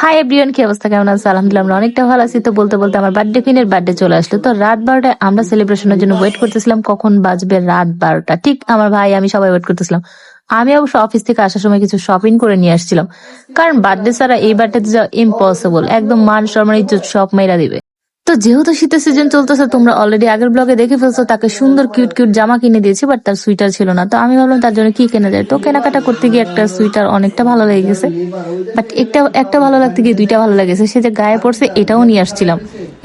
Hi everyone কি অবস্থা? কেমন আছে? আলহামদুলিল্লাহ, আমরা অনেকটা ভালো আছি। তো বলতে বলতে আমার বার্থডে কুইনের বার্থডে চলে আসলো। তো রাত বারোটায় আমরা সেলিব্রেশনের জন্য ওয়েট করতেছিলাম, কখন বাজবে রাত বারোটা? ঠিক আমার ভাই, আমি সবাই ওয়েট করতেছিলাম। আমি অবশ্য অফিস থেকে আসার সময় কিছু শপিং করে নিয়ে আসছিলাম। কারণ বার্থডে ছাড়া এই বার্থডে যাওয়া ইম্পসিবল একদম মান সম্মান ইজ্জত সব মেয়েরা দিবে। তো যেহেতু শীতের সিজন চলতেছে, তোমরা অলরেডি আগের ব্লগে দেখে ফেলছো, তাকে সুন্দর কিউট কিউট জামা কিনে দিয়েছি বাট তার সুইটার ছিল না। তো আমি ভাবলাম তার জন্য কি কেনা যায়? তো কেনাকাটা করতে গিয়ে একটা সুইটার অনেকটা ভালো লেগে গেছে। বাট একটা একটা ভালো লাগতে গিয়ে দুইটা ভালো লেগেছে। সে যে গায়ে পড়ছে, এটাও নিয়ে আসছিলাম।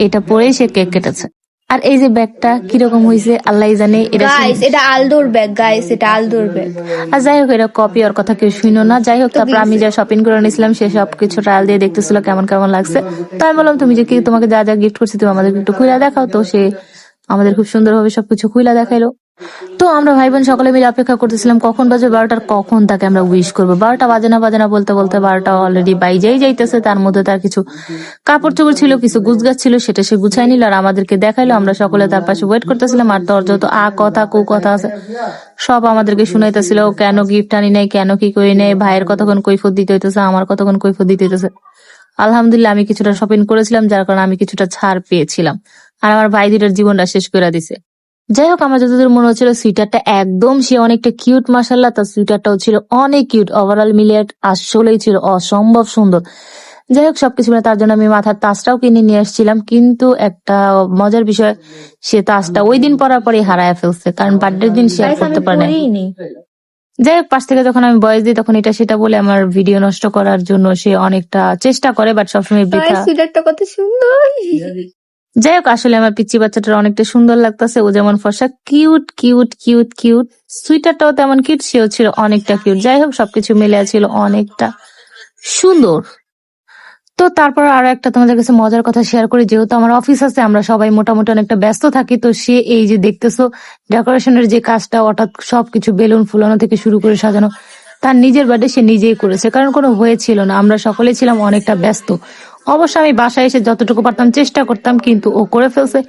এটা পরেই সে কেক কেটেছে। আর এই যে ব্যাগটা কীরকম হয়েছে আল্লাহ জানে এটা গাইস এটা আলদোর ব্যাগ গাইস এটা আলদোর ব্যাগ। আর যাই হোক এটা কপি ওর কথা কেউ শুনো না। যাই হোক তারপর আমি যা শপিং করে নিয়েছিলাম সে সব কিছু ট্রায়াল দিয়ে দেখতেছিল কেমন কেমন লাগছে। তো আমি বললাম তুমি যে কি তোমাকে যা যা গিফট করছি তুমি আমাদের একটু খুলে দেখাও। তো সে আমাদের খুব সুন্দরভাবে সবকিছু খুইলা দেখাইলো। তো আমরা ভাই বোন সকলে মিলে অপেক্ষা করতেছিলাম কখন বাজে বারোটার, কখন তাকে আমরা উইশ করব। বারোটা বাজে না বাজে না বলতে বলতে বারোটা অলরেডি বাইজেই যাইতেছে, তার মধ্যে তার কিছু কাপড় চোপড় ছিল, কিছু গুছগাছ ছিল, সেটা সে গুছাই নিল আর আমাদেরকে দেখাইলো। আমরা সকলে তার পাশে ওয়েট করতেছিলাম আর তোর যত আ কথা কু কথা আছে, সব আমাদেরকে শুনাইতেছিল, কেন গিফট আনি নাই, কেন কি করি নাই, ভাইয়ের কতক্ষণ কৈফত দিতে হইতেছে, আমার কতক্ষণ কৈফত দিতে হইতেছে। আলহামদুলিল্লাহ আমি কিছুটা শপিং করেছিলাম, যার কারণে আমি কিছুটা ছাড় পেয়েছিলাম। আর আমার ভাই দুটার জীবনটা শেষ করে দিছে। যাই হোক আমার যতদূর মনে হচ্ছিল সুইটারটা একদম সে অনেকটা কিউট মাসাল্লাহ তার সুইটারটাও ছিল অনেক কিউট ওভারঅল মিলিয়ে আসলেই ছিল অসম্ভব সুন্দর। যাই হোক সবকিছু মিলে তার জন্য আমি মাথার তাসটাও কিনে নিয়ে আসছিলাম কিন্তু একটা মজার বিষয় সে তাসটা ওই দিন পরার পরে হারায় ফেলছে কারণ বার্থডে দিন শেয়ার করতে পারে পরিনি যাই হোক পাশ থেকে যখন আমি বয়স দিই তখন এটা সেটা বলে আমার ভিডিও নষ্ট করার জন্য সে অনেকটা চেষ্টা করে বাট সবসময় বৃথা। কত সুন্দর। যাই হোক, আসলে আমার পিচ্ছি বাচ্চাটার অনেকটা সুন্দর লাগতেছে। ও যেমন ফর্সা, কিউট কিউট কিউট কিউট। সুইটারটাও তেমন কিউট, সেও ছিল অনেকটা কিউট। যাই হোক, সবকিছু মিলে ছিল অনেকটা সুন্দর। তো তারপর আরও একটা তোমাদের কাছে মজার কথা শেয়ার করি। যেহেতু আমার অফিস আছে, আমরা সবাই মোটামুটি অনেকটা ব্যস্ত থাকি, তো সে এই যে দেখতেছো, ডেকোরেশনের যে কাজটা, হঠাৎ সবকিছু বেলুন ফুলানো থেকে শুরু করে সাজানো, তার নিজের বার্থডে সে নিজেই করেছে। কারণ কোনো হয়েছিল না। আমরা সকলে ছিলাম অনেকটা ব্যস্ত। অবশ্য আমি বাসায় এসে যতটুকু পারতাম চেষ্টা করতাম, কিন্তু ও করে ফেলছে।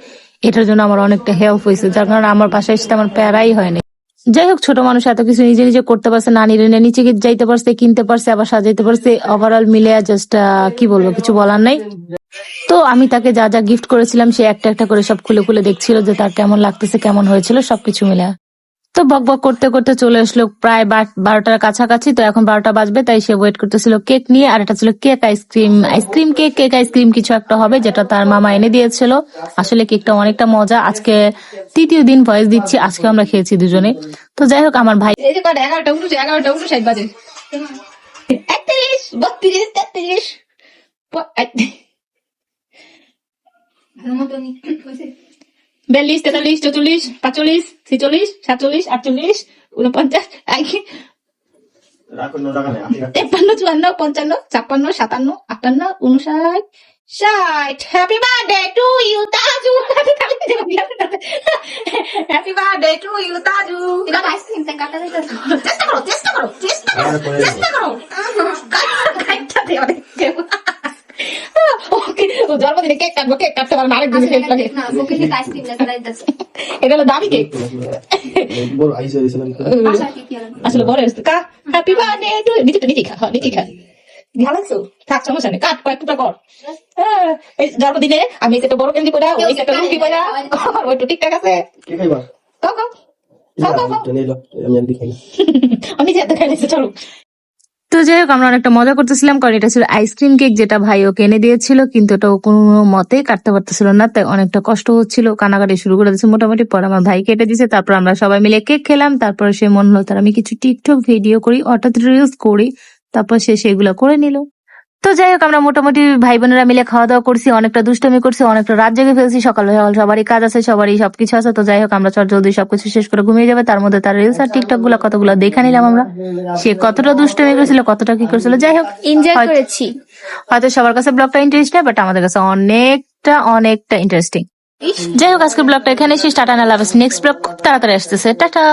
এটার জন্য আমার অনেকটা হেল্প হয়েছে, যার কারণে আমার বাসায় এসে আমার প্যারাই হয়নি। যাই হোক, ছোট মানুষ এত কিছু নিজে নিজে করতে পারছে নানির এনে নিচে যাইতে পারছে, কিনতে পারছে, আবার সাজাইতে পারছে ওভারঅল মিলে জাস্ট কি বলব, কিছু বলার নাই। তো আমি তাকে যা যা গিফট করেছিলাম, সে একটা একটা করে সব খুলে খুলে দেখছিল যে তার কেমন লাগতেছে, কেমন হয়েছিল, সবকিছু মিলে। তো বক বক করতে করতে চলে আসলো প্রায় বারোটার কাছাকাছি, তো এখন বারোটা বাজবে, তাই সে ওয়েট করতেছিল কেক নিয়ে, আর এটা ছিল cake ice cream ice cream cake cake ice cream কিছু একটা হবে, যেটা তার মামা এনে দিয়েছিল। আসলে কেকটা অনেকটা মজা। আজকে তৃতীয় দিন ভয়েস দিচ্ছি, আজকে আমরা খেয়েছি দুজনে। তো যাই হোক, আমার ভাই এগারোটা উঠেছে এগারোটা বাজে। একত্রিশ, বত্রিশ, তেত্রিশ বিয়াল্লিশ তেতাল্লিশ চৌচল্লিশ পাঁচচল্লিশ ছিচল্লিশ সাতচল্লিশ আটচল্লিশ উনপঞ্চাশ তেপ্পান্ন চুয়ান্ন পঞ্চান্ন ছাপ্পান্ন সাতান্ন আটান্ন উনষাট ষাট। Happy birthday to you Taju happy birthday to you Taju ice cream কাটা চেষ্টা করো চেষ্টা করো চেষ্টা করো চেষ্টা করো কাটটা দে অনেক। ওকে ও জন্মদিনে কেক কাটবো কেক কাটতে পারব না আরেক দিন হেল্প লাগে। এটা হলো দামি কেক। আসলে বড় হয়েছে কা হ্যাপি বার্থডে টু নিচে নিচে খা হ্যাঁ নিচে খা। ভালো লাগছো? থাক সমস্যা নেই কাট কয়েক টুকরা কর। হ্যাঁ, এই জন্মদিনে আমি একটা বড় কেন্দ্রি করে ওই একটা লুঙ্গি করে ওই তো ঠিকঠাক আছে। কাও কাও। কাও কাও কাও। আমি যে এত খাই চলো। তো যাই হোক, আমরা অনেকটা মজা করতেছিলাম, কারণ এটা ছিল আইসক্রিম কেক যেটা ভাই ওকে এনে দিয়েছিল, কিন্তু এটা কোনো মতে কাটতে পারতেছিল না, তাই অনেকটা কষ্ট হচ্ছিল কানাকাটি শুরু করে দিয়েছে মোটামুটি। পর আমার ভাই কেটে দিয়েছে, তারপর আমরা সবাই মিলে কেক খেলাম, তারপর সে মনে হলো, তার আমি কিছু টিকটক ভিডিও করি অর্থাৎ রিলস করি, তারপর সে সেগুলো করে নিল। তো যাই হোক আমরা মোটামুটি ভাই বোনেরা মিলে খাওয়া দাওয়া করছি অনেকটা দুষ্টমি করছি অনেকটা রাত জেগে ফেলছি সকাল সকাল সবারই কাজ আছে সবারই সবকিছু আছে তো যাই হোক আমরা চট জলদি সবকিছু শেষ করে ঘুমিয়ে যাবে তার মধ্যে তার রিলস আর টিকটকগুলো কতগুলো দেখে নিলাম আমরা। সে কতটা দুষ্টমি করেছিল কতটা কি করেছিল যাই হোক এনজয় হয়তো- করেছি। হয়তো সবার কাছে ব্লগটা ইন্টারেস্টিং বাট আমাদের কাছে অনেকটা অনেকটা ইন্টারেস্টিং যাই হোক আজকের ব্লগটা এখানে শেষ টাটা না লাভ নেক্সট ব্লগ খুব তাড়াতাড়ি আসতেছে টাটা।